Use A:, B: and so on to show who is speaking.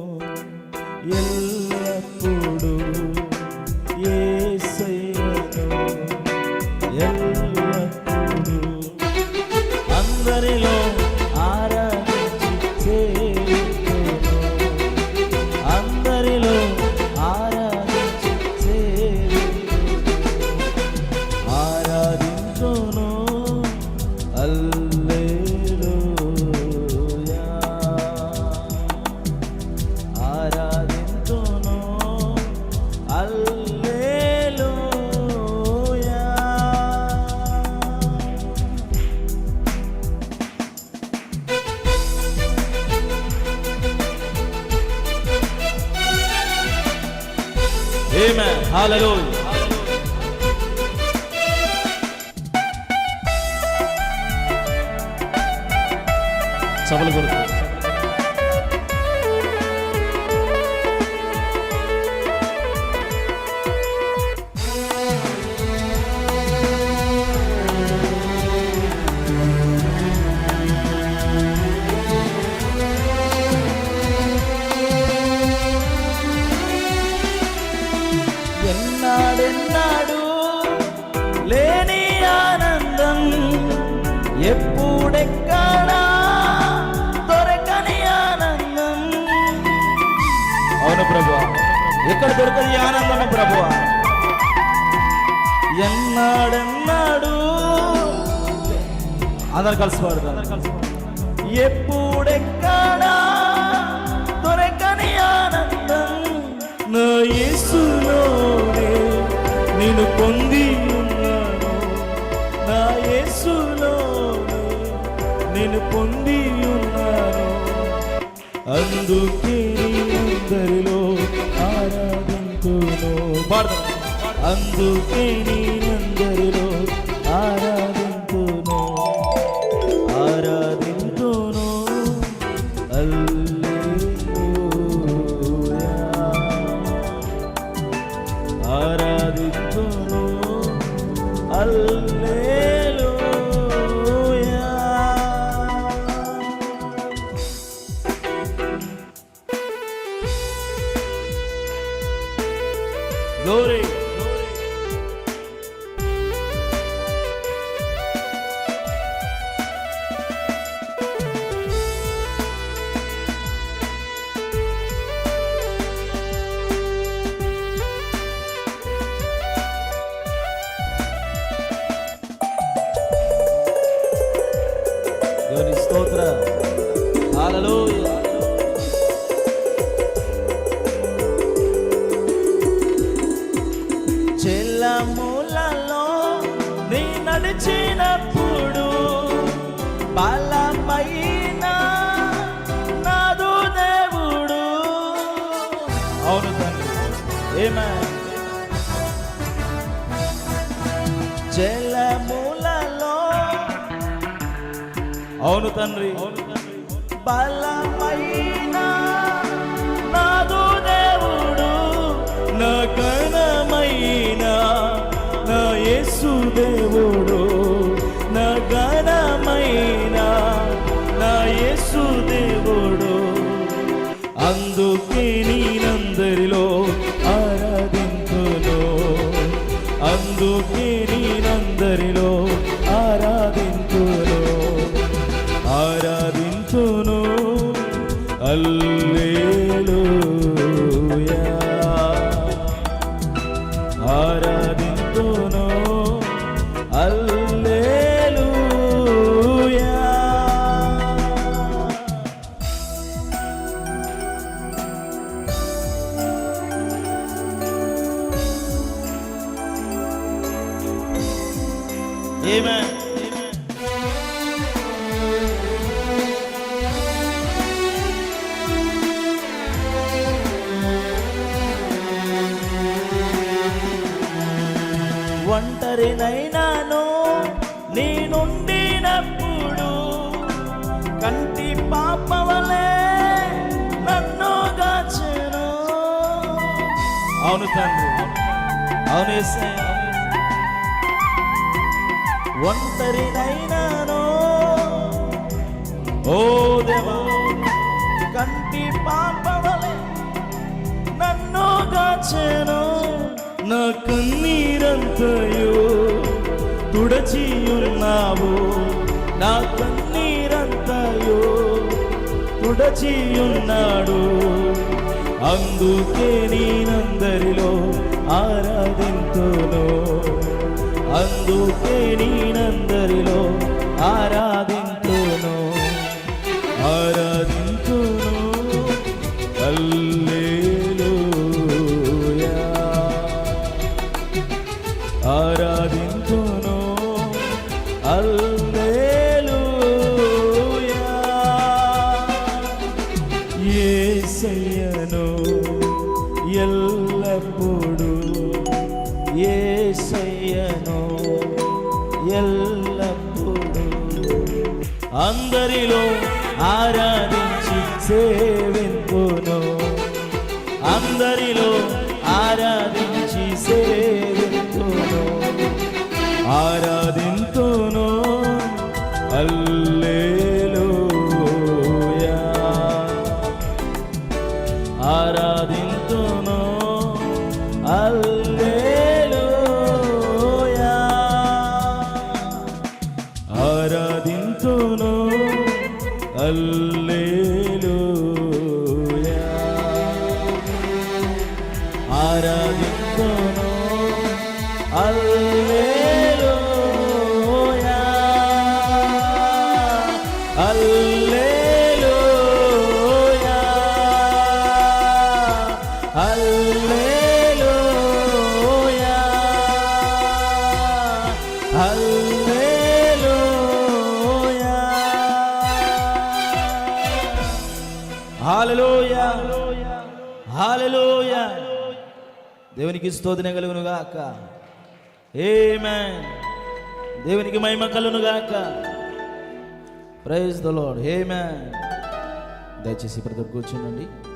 A: ఎల్లప్పుడూ Amen. Hallelujah. சபல கொடுத்து ఎక్కడ దొరకదు ఆనందము ప్రభు ఎన్నాడెన్నాడు? అందరు కలిసి పాడుతారు ఎప్పుడెక్కడా దొరకని ఆనందం? నా యేసులోనే నేను పొంది ఉన్నాను. నా యేసులోనే నేను పొంది ఉన్నాను. అందుకే అందుకే నీ స్తోత్ర. హల్లెలూయా చెల్లములలో నీ నడిచినప్పుడు బలమైన నాదు దేవుడు. అవును తండ్రి. ఏమే చెల్లములలో అవును తండ్రి. బలమైన నాదు దేవుడు నా ఘనమైన నా యేసు దేవుడు. Amen. ఒంటరినైనాను నీ నుండినప్పుడు కంటి పాపవలే నన్ను గాచెను అవును తండ్రి అవును యేసయ్య. ఒంటరినైనానో? ఓ దేవా కంటి పాపవలే మార్చెను నా కన్నీరంతయు తుడచి ఉన్నావు నా కన్నీరంతయు తుడచి ఉన్నాడు అందుకే నేనందరిలో ఆరాధింతును. అందుకే నేనందరిలో ఆరాధి ఎల్లప్పుడూ అందరిలో ఆరాధించి సేవింపును. అందరిలో ఆరాధించి సేవింపును. ఆరాధింతును. అల్లే ഹല്ലേലൂയ. ആരാധിക്കുന്നു അല്ല దేవునికి స్తోత్రం కలుగును గాక. మ్యా దేవునికి మహిమ కలుగును గాక. ప్రైజ్ ద లాడ్ హే మ్యా దయచేసి ప్రతి కూర్చోండి.